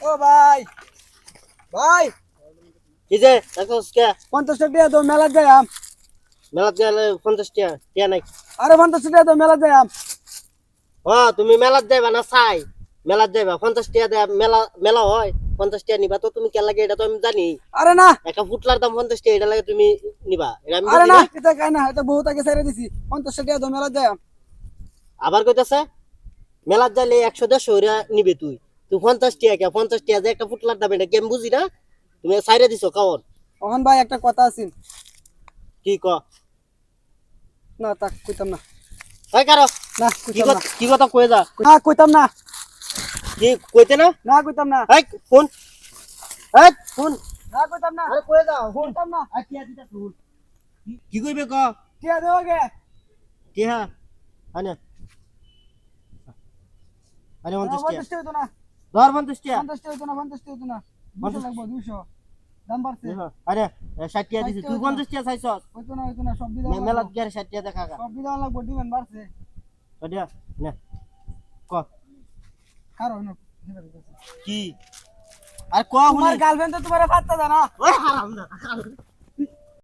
ও ভাই ভাই। কি যে দেখোস কে? পঞ্চাশ টাকা তো মেলা যাই আম। মেলাত গেলে পঞ্চাশ টাকা টিয়া নাই। আরে পঞ্চাশ টাকা তো মেলা যাই আম। ও তুমি মেলাত যাইবা না চাই? মেলাত যাইবা পঞ্চাশ টাকা দেয়া মেলা মেলা হয় পঞ্চাশ টাকা নিবা তো তুমি কে লাগে এটা তো আমি জানি। আরে না। একটা ফুটলার দাম পঞ্চাশ টাকা এটা লাগে তুমি নিবা এটা আমি আরে না। এটা কাই না এটা বহুত আগে ছেড়ে দিছি। পঞ্চাশ টাকা তো মেলা যাই আবার কইতাছে? মেলাত যাইলে একশো দেড়শো ওরা নিবে তুই। তুই পঞ্চাশ টাকা কে পঞ্চাশ টাকা যে একটা ফুটলার দাম এটা কি আমি বুঝি না? তুমি সাইরে দিছো কাওন। ওখান ভাই একটা কথা আছে। কি ক? না তা কইতাম না। তাই কারও? না কি কইতাম না। কথা কি কথা কয়ে যা। না কইতাম না। কি কইতে না? না কইতাম না। এই ফোন এই ফোন না কইতাম না। আরে কয়ে যাও ফোন কইতাম না। আর টিয়া দিতা ফোন কি কইবে ক? টিয়া দেও গে। কি হ্যাঁ আনে। আরে টাকা টাকা না। ধর পঞ্চাশ টাকা পঞ্চাশ টাকা হইতো না পঞ্চাশ টাকা হইতো না। লাগবো দাম বাড়ছে। আরে ষাট টাকা দিছি। তুই পঞ্চাশ টাকা চাইছ হইতো না হইতো না সব গিয়ে ষাট টাকা দেখা গা। সব বিধা লাগবো ডিমান্ড বাড়ছে। ওটা নে। ক? কারণ কি? আর ক তোমার গার্লফ্রেন্ড তো তোমার পাত্তা ওই হারাম না